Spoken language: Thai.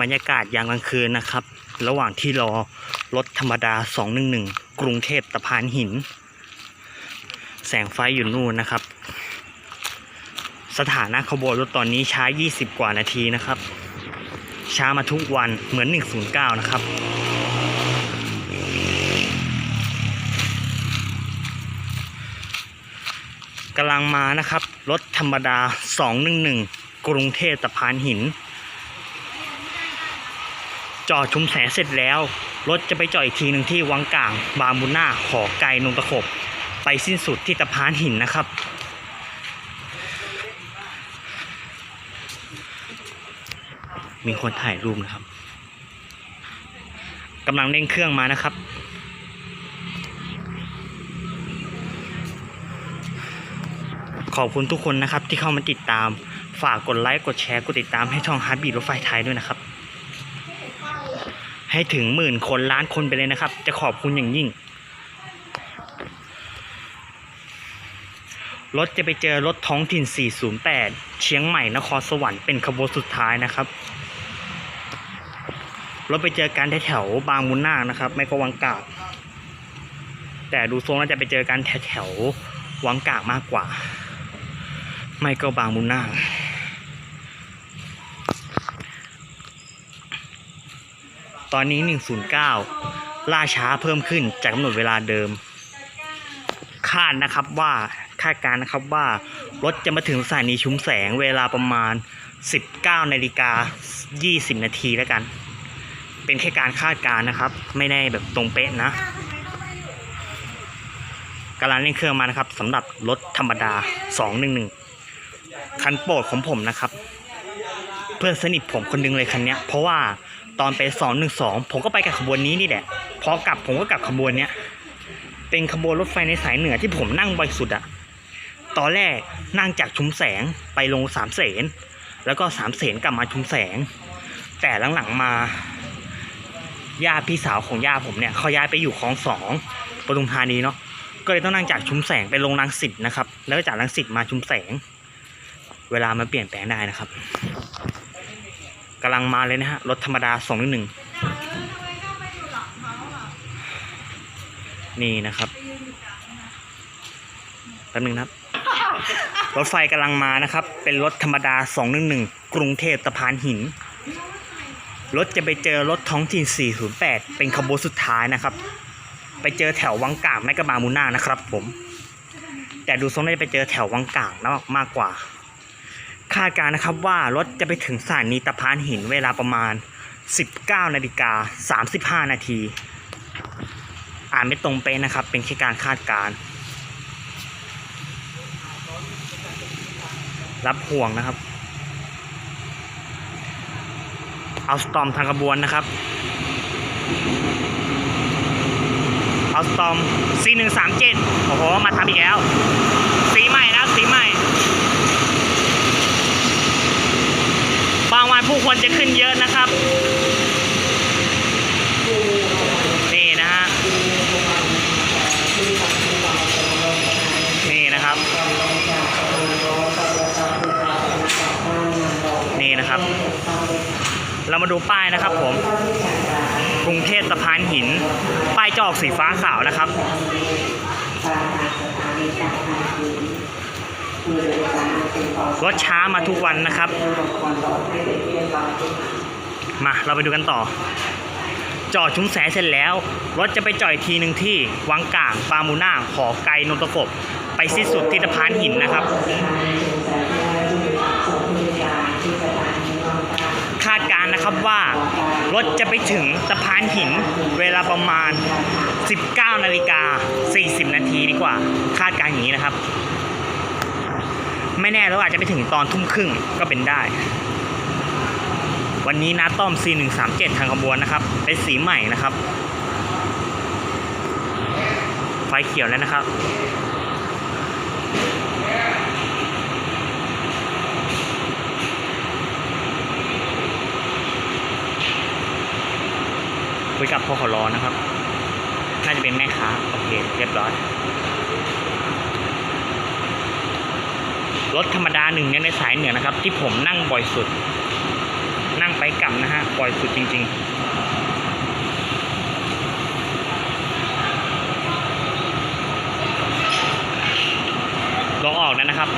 บรรยากาศยามกลางคืนนะครับ ระหว่างที่รอรถธรรมดา 211 กรุงเทพตะพานหิน แสงไฟอยู่นู่นนะครับ สถานะขบวนรถตอนนี้ช้า 20 กว่านาทีนะครับ ช้ามาทุกวันเหมือน 109 นะครับกำลังมานะครับ รถธรรมดา 211 กรุงเทพตะพานหิน จอดชุมแสเสร็จแล้ว รถจะไปจอดอีกทีหนึ่งที่วังกลางบางบุญนาขอไกลนงตะขบ ไปสิ้นสุดที่ตะพานหินนะครับ มีคนถ่ายรูปนะครับกำลังเร่งเครื่องมานะครับขอบคุณทุกคนนะครับที่เข้ามาติดตาม ฝากกดไลค์ กดแชร์ กดติดตามให้ช่องฮาร์ดบีรถไฟไทยด้วยนะครับ ให้ถึงหมื่นคนล้านคนไปเลยนะครับ จะขอบคุณอย่างยิ่ง รถจะไปเจอรถท้องถิ่น 408 เชียงใหม่นครสวรรค์เป็นขบวนสุดท้ายนะครับ รถไปเจอกันแถวบางมุนนานะครับ ไม่ก็วังกาบแต่ดูทรงน่าจะไปเจอกันแถววังกาบมากกว่า ไม่ก็บางมุนนา ตอนนี้ 109 ล่าช้าเพิ่มขึ้นจากกำหนดเวลาเดิม คาดนะครับว่าคาดการณ์นะครับว่ารถจะมาถึงสถานีชุมแสงเวลาประมาณ 19นาฬิกา20 นาทีแล้วกัน เป็นแค่การคาดการณ์นะครับ ไม่ได้แบบตรงเป๊ะนะกำลังเร่งเครื่องมานะครับสำหรับรถธรรมดา 211 คันโปรดของผมนะครับ พื่อนสนิทผมคนนึงเลยคันนี้เพราะว่าตอนไป212ผมก็ไปกับขบวนนี้นี่แหละพอกลับผมก็กลับขบวนเนี้ยเป็นขบวนรถไฟในสายเหนือที่ผมนั่งบ่อยสุดอะตอนแรกนั่งจากชุมแสงไปลงสามเสนแล้วก็สามเสนกลับมาชุมแสง แต่หลังๆมาญาติพี่สาวของญาติผมเนี่ยเขาย้ายไปอยู่คลองสองปทุมธานีเนาะก็เลยต้องนั่งจากชุมแสงไปลงรังสิตนะครับ แล้วก็จากรังสิตมาชุมแสง เวลามันเปลี่ยนแปลงได้นะครับ กำลังมาเลยนะฮะ รถธรรมดาสองหนึ่งนี่นะครับแป๊บนึงนะครับ รถไฟกำลังมานะครับ เป็นรถธรรมดา211กรุงเทพตะพานหิน รถจะไปเจอรถท้องถิ่น 408 เป็นขบวนสุดท้ายนะครับ ไปเจอแถววังกาบแม่กระบางมูน่านะครับผม แต่ดูทรงน่าจะไปเจอแถววังกาบนะมากกว่า คาดการนะครับว่ารถจะไปถึงสถานีตะพานหินเวลาประมาณ 19นาฬิกา35 นาที อ่านไม่ตรงเป๊ะนะครับ เป็นแค่การคาดการ รับห่วงนะครับ เอาสตอมทางกระบวนนะครับ เอาสตอม C137 โอ้โห มาทำอีกแล้ว สีใหม่นะสีใหม่ บางวัน ผู้คนจะขึ้นเยอะนะครับ นี่นะฮะนี่นะครับ นี่นะครับ เรามาดูป้ายนะครับผมกรุงเทพสะพานหิน ป้ายจอกสีฟ้าขาวนะครับ รถช้ามาทุกวันนะครับ มาเราไปดูกันต่อ จอดชุมแสเสร็จแล้ว รถจะไปจอดทีหนึ่งที่วังกลางปามูน่าขอไกลนนตะกบ ไปสิ้นสุดที่สะพานหินนะครับ คาดการณ์นะครับว่ารถจะไปถึงสะพานหินเวลาประมาณ 19 นาฬิกา 40 นาทีดีกว่า คาดการณ์อย่างนี้นะครับ ไม่แน่เราอาจจะไปถึงตอนทุ่มครึ่งก็เป็นได้ วันนี้นาต้อม C137 ทางขบวนนะครับ เป็นสีใหม่นะครับ ไฟเขียวแล้วนะครับคุยกับพ่อขอรอนะครับ น่าจะเป็นแม่ค้า โอเค เรียบร้อย รถธรรมดาหนึ่งในสายเหนือนะครับ ที่ผมนั่งบ่อยสุด นั่งไปกลับนะฮะบ่อยสุดจริง ๆลองออกนะครับ